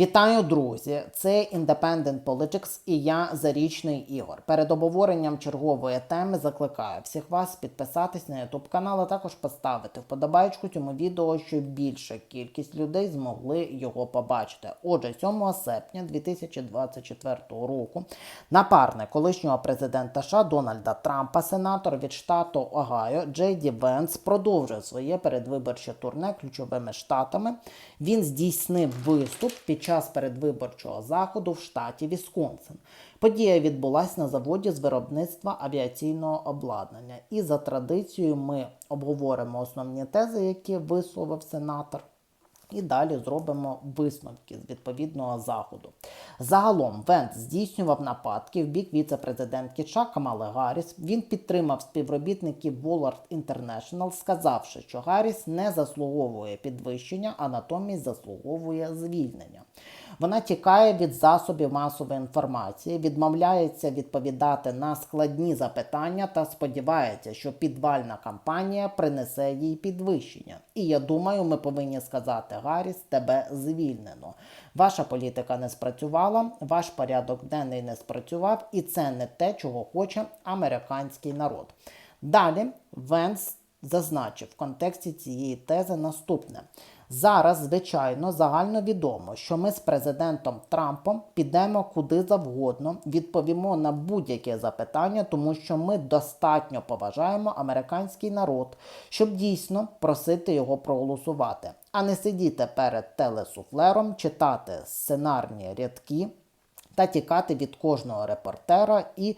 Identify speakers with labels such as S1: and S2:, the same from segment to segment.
S1: Вітаю, друзі! Це Independent Politics і я Зарічний Ігор. Перед обговоренням чергової теми закликаю всіх вас підписатись на YouTube канал, а також поставити вподобайку цьому відео, щоб більша кількість людей змогли його побачити. Отже, 7 серпня 2024 року напарник колишнього президента США Дональда Трампа, сенатор від штату Огайо Джей Ді Венс продовжує своє передвиборче турне ключовими штатами. Він здійснив виступ під час передвиборчого заходу в штаті Вісконсин. Подія відбулася на заводі з виробництва авіаційного обладнання. І за традицією ми обговоримо основні тези, які висловив сенатор. І далі зробимо висновки з відповідного заходу. Загалом Вент здійснював нападки в бік віце-президентки США Камали Гарріс. Він підтримав співробітників Bullard International, сказавши, що Гарріс не заслуговує підвищення, а натомість заслуговує звільнення. Вона тікає від засобів масової інформації, відмовляється відповідати на складні запитання та сподівається, що підвальна кампанія принесе їй підвищення. І я думаю, ми повинні сказати Гарріс, тебе звільнено. Ваша політика не спрацювала, ваш порядок денний не спрацював, і це не те, чого хоче американський народ. Далі Венс зазначив в контексті цієї тези наступне. Зараз, звичайно, загально відомо, що ми з президентом Трампом підемо куди завгодно, відповімо на будь-яке запитання, тому що ми достатньо поважаємо американський народ, щоб дійсно просити його проголосувати, а не сидіти перед телесуфлером, читати сценарні рядки та тікати від кожного репортера і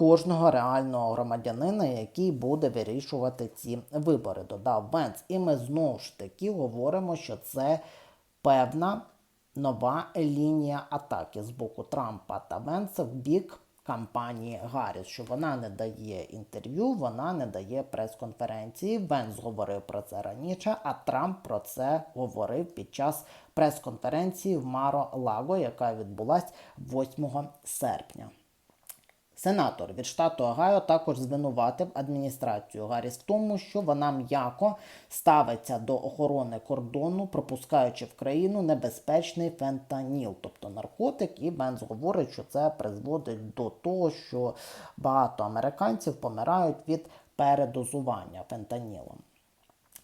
S1: кожного реального громадянина, який буде вирішувати ці вибори, додав Венс. І ми знову ж таки говоримо, що це певна нова лінія атаки з боку Трампа та Венса в бік кампанії Гарріс, що вона не дає інтерв'ю, вона не дає прес-конференції. Венс говорив про це раніше, а Трамп про це говорив під час прес-конференції в Маро Лаго, яка відбулась 8 серпня. Сенатор від штату Огайо також звинуватив адміністрацію Гарріс в тому, що вона м'яко ставиться до охорони кордону, пропускаючи в країну небезпечний фентаніл, тобто наркотик. І Бенз говорить, що це призводить до того, що багато американців помирають від передозування фентанілом.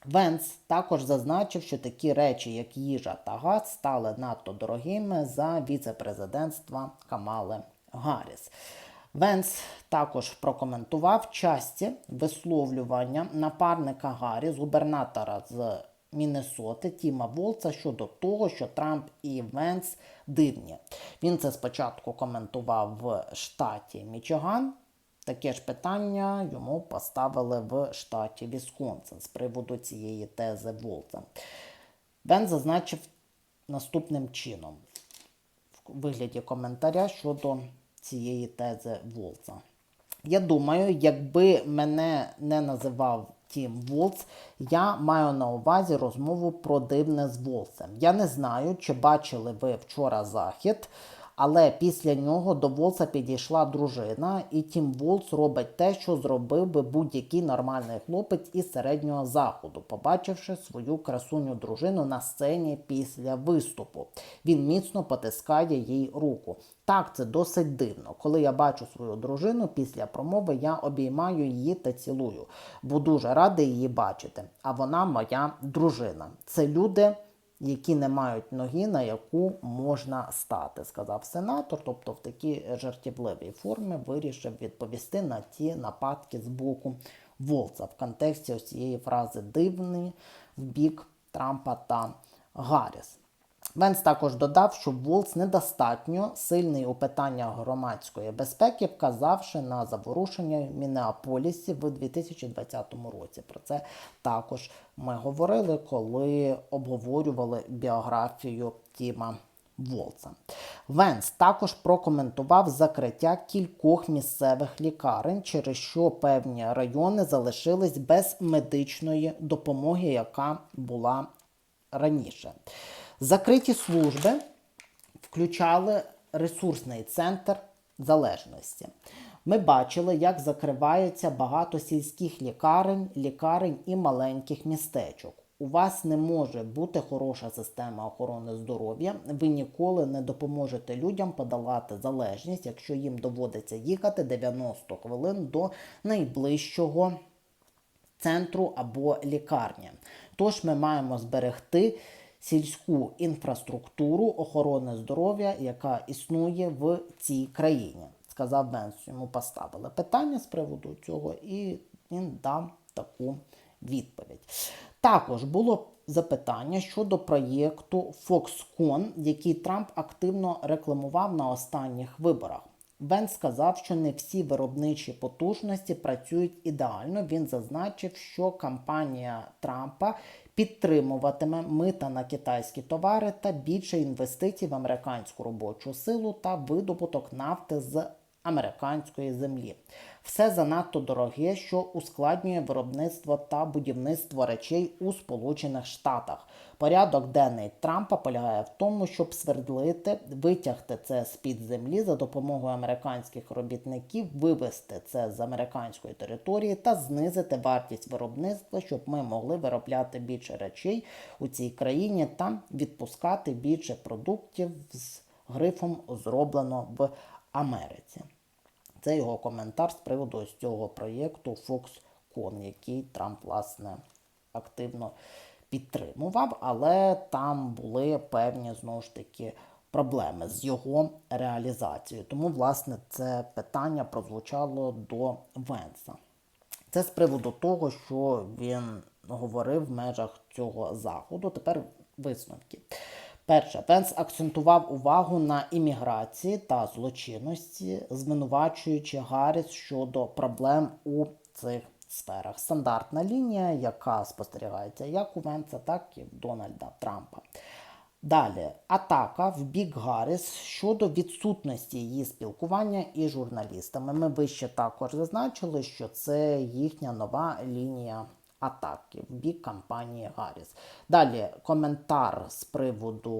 S1: Венс також зазначив, що такі речі, як їжа та газ, стали надто дорогими за віце-президентства Камали Гарріс. Венс також прокоментував часті висловлювання напарника Гарріс, губернатора з Міннесоти Тіма Волца щодо того, що Трамп і Венс дивні. Він це спочатку коментував в штаті Мічиган. Таке ж питання йому поставили в штаті Вісконсин з приводу цієї тези Волца. Венс зазначив наступним чином в вигляді коментаря щодо цієї тези Волца. Я думаю, якби мене не називав Тім Волц, я маю на увазі розмову про дивне з Волцем. Я не знаю, чи бачили ви вчора захід, але після нього до Волца підійшла дружина, і Тім Волц робить те, що зробив би будь-який нормальний хлопець із середнього заходу, побачивши свою красуню дружину на сцені після виступу. Він міцно потискає їй руку. Так, це досить дивно. Коли я бачу свою дружину після промови, я обіймаю її та цілую, бо дуже радий її бачити. А вона моя дружина. Це люди які не мають ноги, на яку можна стати, сказав сенатор. Тобто в такій жартівливій формі вирішив відповісти на ті нападки з боку Волца в контексті ось цієї фрази дивний в бік Трампа та Гарріс. Венс також додав, що Волц недостатньо сильний у питаннях громадської безпеки, вказавши на заворушення в Мінеаполісі в 2020 році. Про це також ми говорили, коли обговорювали біографію Тіма Волца. Венс також прокоментував закриття кількох місцевих лікарень, через що певні райони залишились без медичної допомоги, яка була раніше. Закриті служби включали ресурсний центр залежності. Ми бачили, як закриваються багато сільських лікарень, лікарень і маленьких містечок. У вас не може бути хороша система охорони здоров'я. Ви ніколи не допоможете людям подолати залежність, якщо їм доводиться їхати 90 хвилин до найближчого центру або лікарні. Тож ми маємо зберегти сільську інфраструктуру охорони здоров'я, яка існує в цій країні. Сказав Венс. Йому поставили питання з приводу цього, і він дав таку відповідь. Також було запитання щодо проєкту Foxconn, який Трамп активно рекламував на останніх виборах. Бен сказав, що не всі виробничі потужності працюють ідеально. Він зазначив, що кампанія Трампа підтримуватиме мита на китайські товари та більше інвестицій в американську робочу силу та видобуток нафти з американської землі. Все занадто дороге, що ускладнює виробництво та будівництво речей у Сполучених Штатах. Порядок денний Трампа полягає в тому, щоб свердлити, витягти це з під землі за допомогою американських робітників, вивести це з американської території та знизити вартість виробництва, щоб ми могли виробляти більше речей у цій країні та відпускати більше продуктів з грифом зроблено в Америці. Це його коментар з приводу ось цього проєкту Foxconn, який Трамп, власне, активно підтримував, але там були певні знову ж таки проблеми з його реалізацією. Тому, власне, це питання прозвучало до Венса. Це з приводу того, що він говорив в межах цього заходу. Тепер висновки. Перше, Пенс акцентував увагу на імміграції та злочинності, звинувачуючи Гарріс щодо проблем у цих сферах. Стандартна лінія, яка спостерігається як у Венса, так і в Дональда Трампа. Далі атака в бік Гарріс щодо відсутності її спілкування із журналістами. Ми вище також зазначили, що це їхня нова лінія атаки в бік кампанії Гарріс. Далі коментар з приводу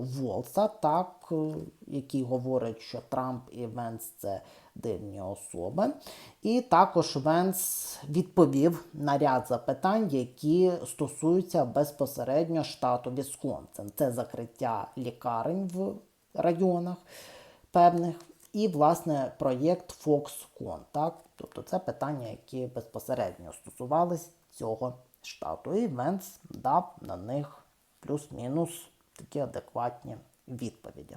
S1: Волса, так, е, який говорить, що Трамп і Венс це дивні особи. І також Венс відповів на ряд запитань, які стосуються безпосередньо штату Вісконсин. Це закриття лікарень в районах певних. І, власне, проєкт Foxconn. Так? Тобто це питання, які безпосередньо стосувались цього штату. І Венс дав на них плюс-мінус такі адекватні відповіді.